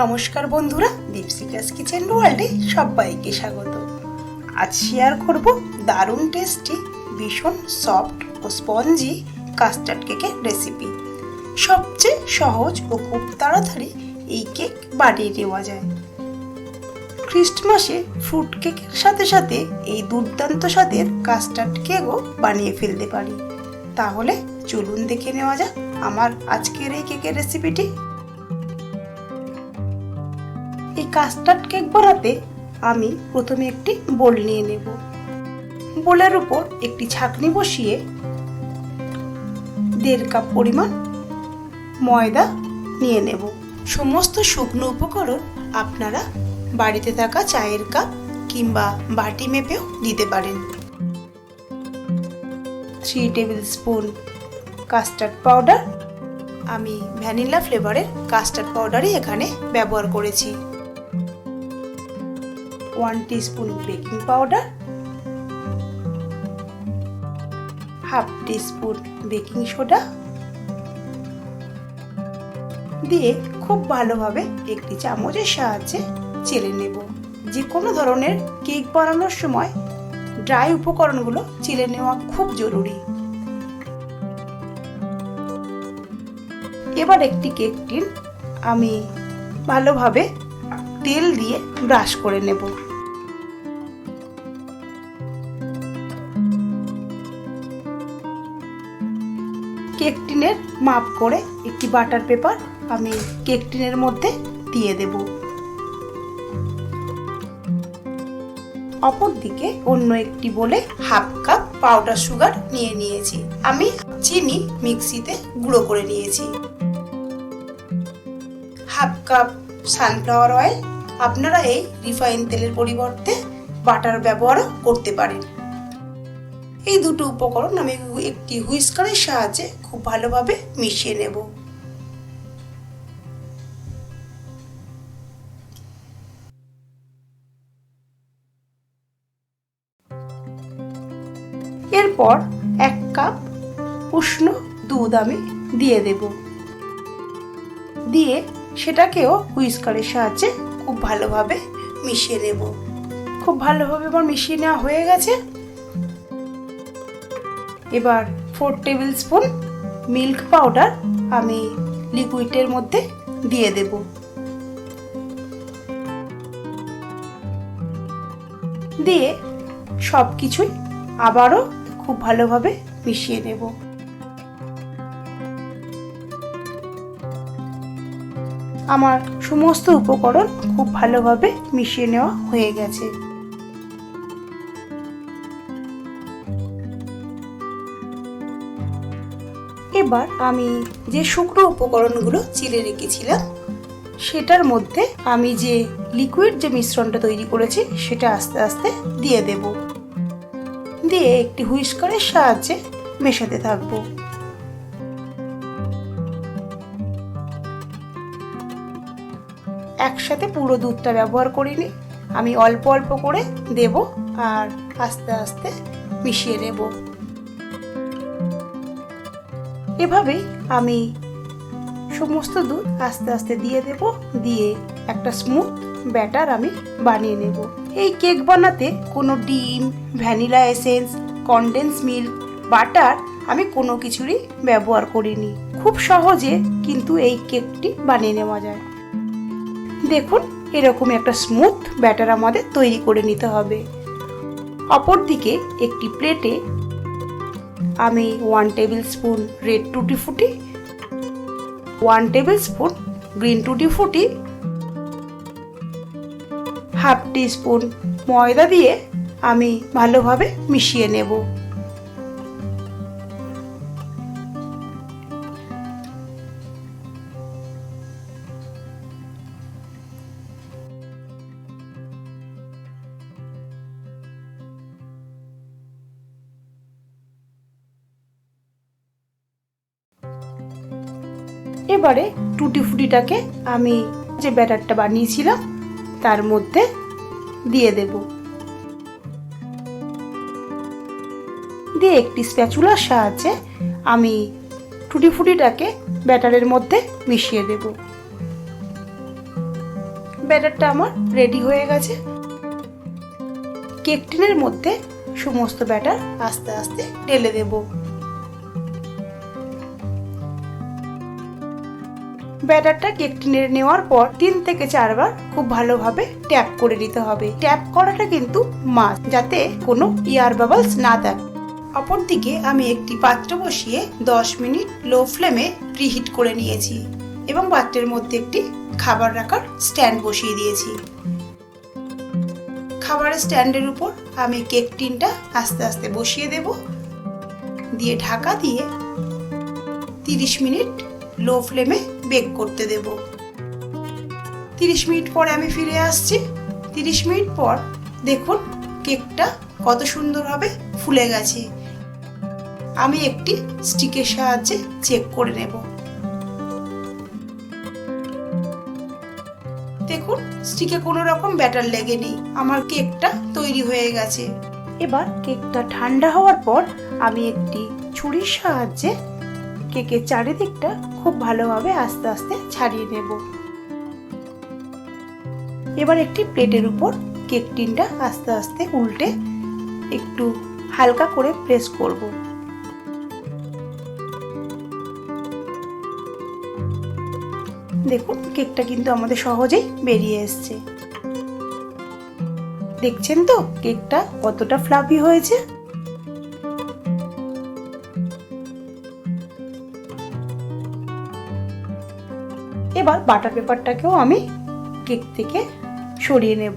নমস্কার বন্ধুরা দীপসিকাস কিচেন ওয়ার্ল্ডে সবাইকে স্বাগত। আজ শেয়ার করব দারুণ টেস্টি ভীষণ সফট ও স্পঞ্জি কাস্টার্ড কেকের রেসিপি সবচেয়ে সহজ ও খুব তাড়াতাড়ি এই কেক বানিয়ে নেওয়া যায়। খ্রিস্টমাসে ফ্রুট কেকের সাথে সাথে এই দুর্দান্ত স্বাদের কাস্টার্ড কেকও বানিয়ে ফেলতে পারি। তাহলে চলুন দেখে নেওয়া যাক আমার আজকের এই কেকের রেসিপিটি কাস্টার্ড কেক বানাতে আমি প্রথমে একটি বোল নিয়ে নেব। বোলের উপর একটি ছাকনি বসিয়ে দেড় কাপ পরিমাণ ময়দা নিয়ে নেব। সমস্ত শুকনো উপকরণ আপনারা বাড়িতে থাকা চায়ের কাপ কিংবা বাটি মেপেও দিতে পারেন। Three tablespoon custard powder আমি ভ্যানিলা ফ্লেভারের কাস্টার্ড পাউডারই এখানে ব্যবহার করেছি। One teaspoon baking powder, half teaspoon baking soda দিয়ে খুব ভালোভাবে একটি চামচের সাহায্যে চেলে নেব। যে কোনো ধরনের কেক বানানোর সময় ড্রাই উপকরণগুলো চেলে নেওয়া খুব জরুরি। এবার একটি কেক টিন আমি ভালোভাবে তেল দিয়ে ব্রাশ করে নেব। কেক টিনের মাপ করে একটি বাটার পেপার আমি কেক টিনের মধ্যে দিয়ে দেব। অপর দিকে অন্য একটি বলে হাফ কাপ পাউডার সুগার নিয়ে নিয়েছি। আমি চিনি মিক্সিতে গুঁড়ো করে নিয়েছি। Half cup sunflower oil. আপনারা এই রিফাইন তেলের পরিবর্তে বাটার ব্যবহারও করতে পারেন। এই দুটো উপকরণ আমি একটি হুইস্কারের সাহায্যে খুব ভালোভাবে মিশিয়ে নেব। এরপর এক কাপ উষ্ণ দুধ আমি দিয়ে দেব। দিয়ে সেটাকেও হুইস্কারের সাহায্যে খুব ভালোভাবে মিশিয়ে নেব। খুব ভালোভাবে আমার মিশিয়ে নেওয়া হয়ে গেছে। এবার four tablespoon milk powder আমি লিকুইডের মধ্যে দিয়ে দেব। দিয়ে সব কিছুই আবারও খুব ভালোভাবে মিশিয়ে নেব। আমার সমস্ত উপকরণ খুব ভালোভাবে মিশিয়ে নেওয়া হয়ে গেছে। এবার আমি যে শুকনো উপকরণগুলো চিলে রেখেছিলাম, সেটার মধ্যে আমি যে লিকুইড যে মিশ্রণটা তৈরি করেছি, সেটা আস্তে আস্তে দিয়ে দেব। দিয়ে একটি হুইস্কারের সাহায্যে মেশাতে থাকব। একসাথে পুরো দুধটা ব্যবহার করিনি, আমি অল্প অল্প করে দেব আর আস্তে আস্তে মিশিয়ে নেব। এভাবেই আমি সমস্ত দুধ আস্তে আস্তে দিয়ে দেব, দিয়ে একটা স্মুথ ব্যাটার আমি বানিয়ে নেব। এই কেক বানাতে কোনো ডিম vanilla essence condense milk butter আমি কোনো কিছুরই ব্যবহার করিনি। খুব সহজে কিন্তু এই কেকটি বানিয়ে নেওয়া যায়। দেখুন, এরকম একটা স্মুথ ব্যাটার আমাদের তৈরি করে নিতে হবে। অপরদিকে একটি প্লেটে আমি ওয়ান টেবিল স্পুন রেড টুটি ফুটি ওয়ান টেবিল স্পুন গ্রিন টুটি ফুটি হাফ টি স্পুন ময়দা দিয়ে আমি ভালোভাবে মিশিয়ে নেব। এবারে টুটি ফুটিটাকে আমি যে ব্যাটারটা বানিয়েছিলাম, তার মধ্যে দিয়ে দেব। দিয়ে একটি স্প্যাচুলার সাহায্যে আমি টুটি ফুটিটাকে ব্যাটারের মধ্যে মিশিয়ে দেব। ব্যাটারটা আমার রেডি হয়ে গেছে। কেক টিনের মধ্যে সমস্ত ব্যাটার আস্তে আস্তে ঢেলে দেব। ব্যাটারটা কেক টিনের নেওয়ার পর তিন থেকে চারবার খুব ভালোভাবে ট্যাপ করে নিতে হবে। ট্যাপ করাটা কিন্তু মাস্ট যাতে কোনো ইয়ার বাবলস না থাকে। অপরদিকে আমি একটি পাত্র বসিয়ে 10 মিনিট লো ফ্লেমে প্রিহিট করে নিয়েছি এবং পাত্রের মধ্যে একটি খাবার রাখার স্ট্যান্ড বসিয়ে দিয়েছি। খাবারের স্ট্যান্ডের উপর আমি কেক টিনটা আস্তে আস্তে বসিয়ে দেব। দিয়ে ঢাকা দিয়ে 30 মিনিট লো ফ্লেমে বেক করতে দেব। 30 মিনিট পরে আমি ফিরে আসছি। 30 মিনিট পর দেখুন কেকটা কত সুন্দরভাবে ফুলে গেছে। আমি একটি স্টিকের সাহায্যে চেক করে নেব। দেখুন স্টিকে কোনো রকম ব্যাটার লেগে নেই আমার কেকটা তৈরি হয়ে গেছে। এবার কেকটা ঠান্ডা হওয়ার পর আমি একটি ছুরির সাহায্যে কেকের চারিদিকটা খুব ভালোভাবে আস্তে আস্তে ছাড়িয়ে নেব। এবার একটি প্লেটের উপর কেক টিনটা আস্তে আস্তে উল্টে একটু হালকা করে প্রেস করব। দেখুন, কেকটা কিন্তু আমাদের সহজেই বেরিয়ে এসছে। দেখছেন তো, কেকটা কতটা ফ্লাফি হয়েছে? এবার বাটার পেপারটাকেও আমি কেক থেকে সরিয়ে নেব।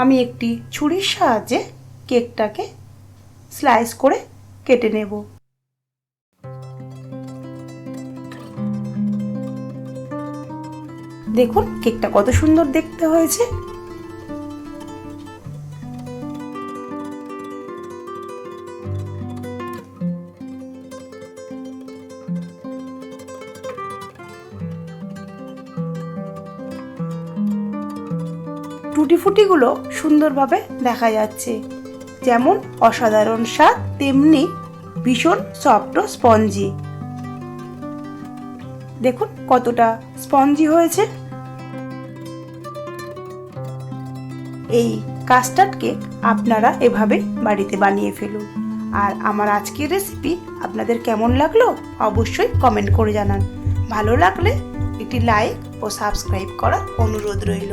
আমি একটি ছুরির সাহায্যে কেকটাকে স্লাইস করে কেটে নেব। দেখুন, কেকটা কত সুন্দর দেখতে হয়েছে। টুটি ফুটিগুলো সুন্দরভাবে দেখা যাচ্ছে। যেমন অসাধারণ স্বাদ, তেমনি ভীষণ সফট ও স্পঞ্জি। দেখুন কতটা স্পঞ্জি হয়েছে। এই কাস্টার্ড কেক আপনারা এভাবে বাড়িতে বানিয়ে ফেলুন। আর আমার আজকের রেসিপি আপনাদের কেমন লাগল অবশ্যই কমেন্ট করে জানান। ভালো লাগলে একটি লাইক ও সাবস্ক্রাইব করার অনুরোধ রইল।